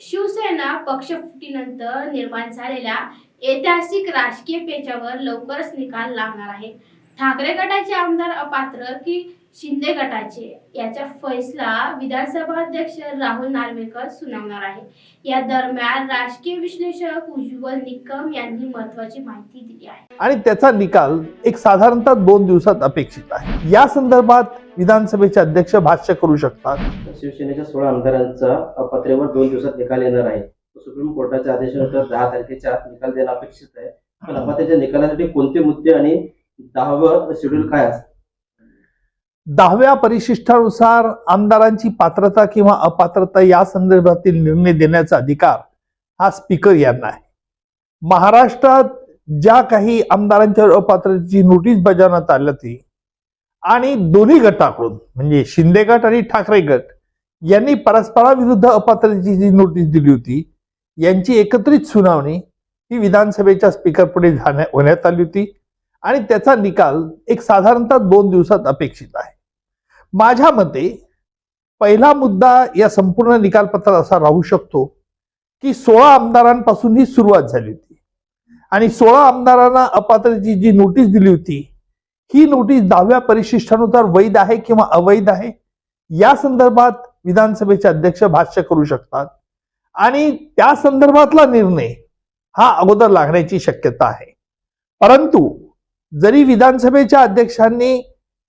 शिवसेना पक्ष फुटीनंतर निर्माण झालेल्या ऐतिहासिक राजकीय पेचावर लवकरच निकाल लागणार आहे. ठाकरे गटाचे आमदार अपात्र की शिंदे गटाचे? याचा फैसला विधानसभा अध्यक्ष राहुल नार्वेकर सुनावणार आहे. या दरम्यान राजकीय विश्लेषक उज्ज्वल निकम यांनी महत्वाची माहिती दिली आहे. आणि त्याचा निकाल एक साधारणतः दोन दिवसात अपेक्षित आहे. या संदर्भात विधानसभेचे अध्यक्ष भाष्य करू शकतात. शिवसेनेच्या सोळा आमदारांचा अपात्रेवर दोन दिवसात निकाल येणार आहे. सुप्रीम कोर्टाच्या आदेशानंतर दहा तारखेच्या आत निकाल देणं अपेक्षित आहे. पण अपात्याच्या निकालासाठी कोणते मुद्दे आणि दहावं शेड्यूल काय असतं? दहाव्या परिशिष्टानुसार आमदारांची पात्रता किंवा अपात्रता या संदर्भातील निर्णय देण्याचा अधिकार हा स्पीकर यांना आहे. महाराष्ट्रात ज्या काही आमदारांच्या अपात्रतेची नोटीस बजावण्यात आली होती आणि दोन्ही गटाकडून म्हणजे शिंदे गट आणि ठाकरे गट यांनी परस्पराविरुद्ध अपात्रतेची जी नोटीस दिली होती यांची एकत्रित सुनावणी ही विधानसभेच्या स्पीकरपुढे झाण्या- होण्यात आली होती. आणि त्याचा निकाल एक साधारणतः दोन दिवसात अपेक्षित आहे. माझ्या मते पहिला मुद्दा या संपूर्ण निकालपत्रात असा राहू शकतो की सोळा आमदारांपासून ही सुरुवात झाली होती. आणि सोळा आमदारांना अपात्रतेची जी नोटीस दिली होती ही नोटीस दहाव्या परिशिष्टानुसार वैध आहे किंवा अवैध आहे? या संदर्भात विधानसभेचे अध्यक्ष भाष्य करू शकतात. आणि त्या संदर्भातला निर्णय हा अगोदर लागण्याची शक्यता आहे. परंतु जरी विधानसभेच्या अध्यक्षांनी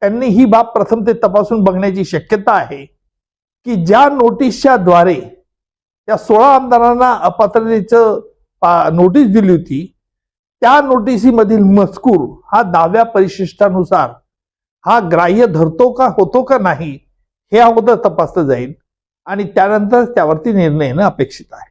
त्यांनी ही बाब प्रथम ते तपासून बघण्याची शक्यता आहे की ज्या नोटीसच्या द्वारे त्या सोळा आमदारांना अपात्रतेचं नोटीस दिली होती त्या नोटिसीमधील मजकूर हा दहाव्या परिशिष्टानुसार हा ग्राह्य धरतो का होतो का नाही हे अगोदर तपासलं जाईल आणि त्यानंतर त्यावरती निर्णय येणं अपेक्षित आहे.